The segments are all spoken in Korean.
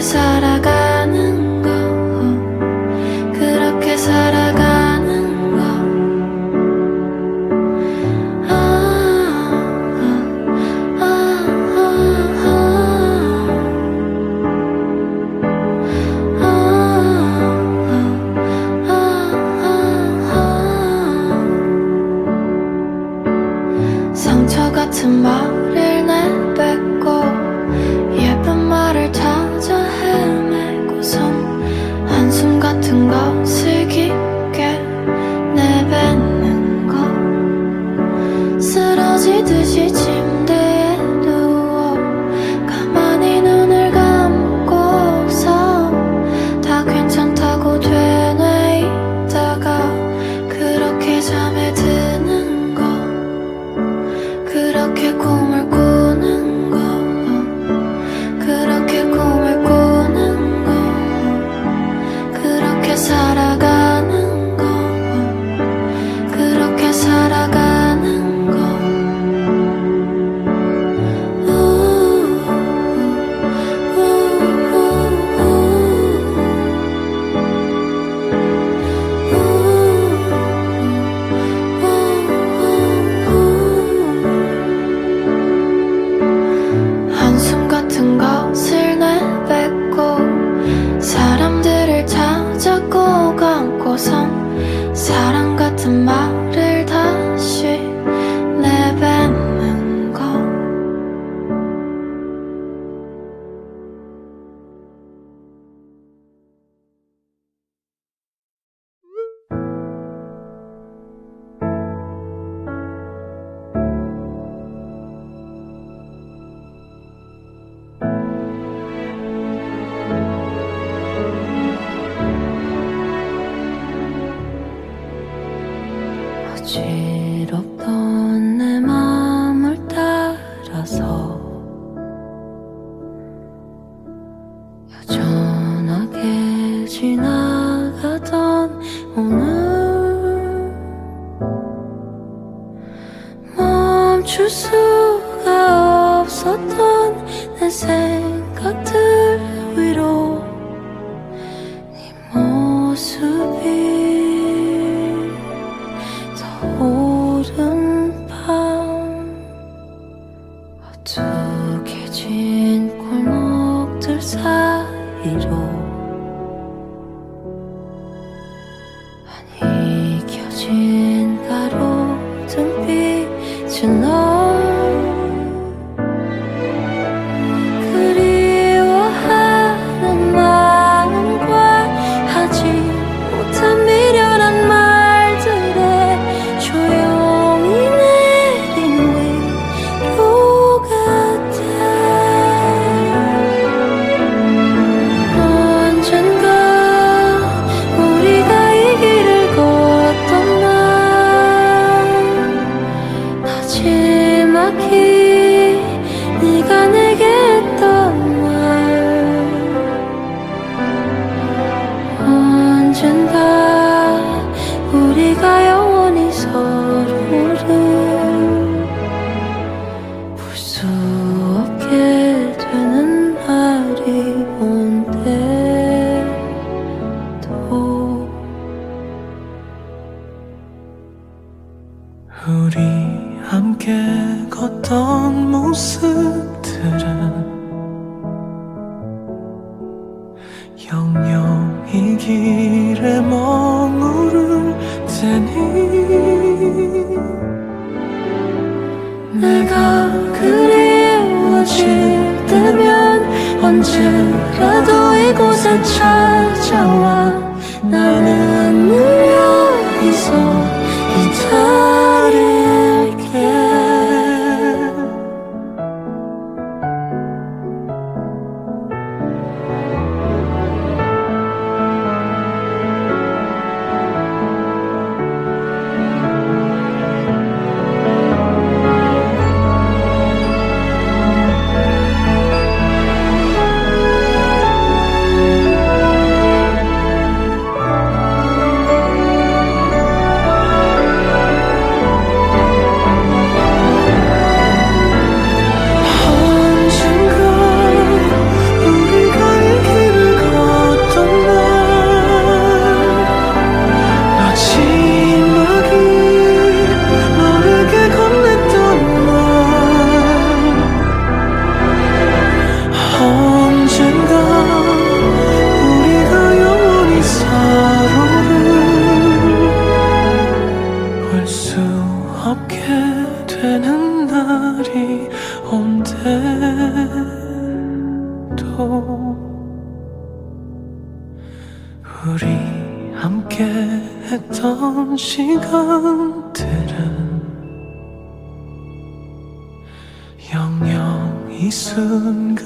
살아가. 사랑 같은 말을 다시 거칠었던 나 心中 나도 이곳에 찾아와. 나는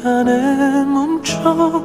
시간에 멈춰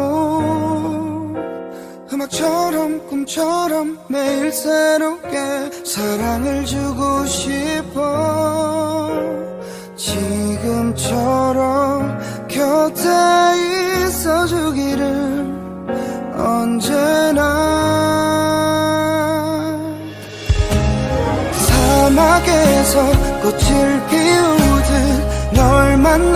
음악처럼 꿈처럼 매일 새롭게 사랑을 주고 싶어. 지금처럼 곁에 있어주기를 언제나 사막에서 꽃을 피우듯 널건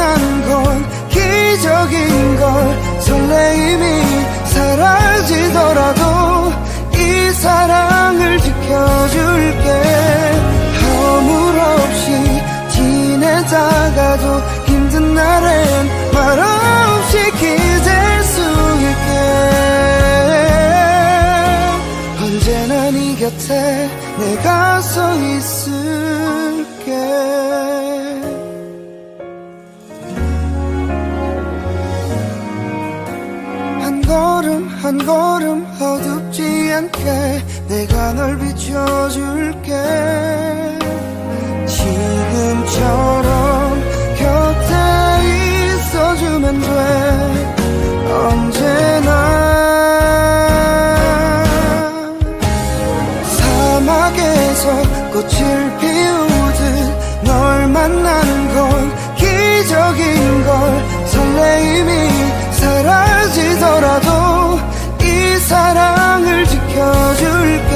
내가 서 있을게. 한 걸음 한 걸음 어둡지 않게 내가 널 비춰줄게. 지금처럼 곁에 있어주면 돼. 언제나 꽃을 피우듯 널 만나는 건 기적인 걸. 설레임이 사라지더라도 이 사랑을 지켜줄게.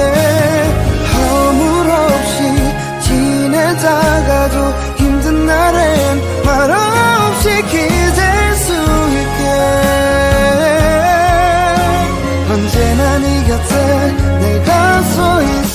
허물 없이 지내다가도 힘든 날엔 말없이 기댈 수 있게. 언제나 네 곁에 내가 서 있을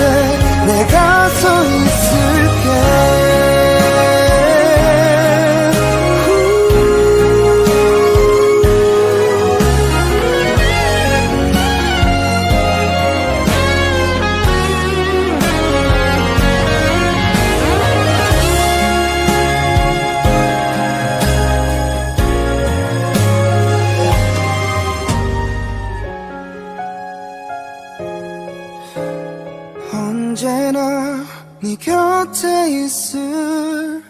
네 언제나 네 곁에 있을게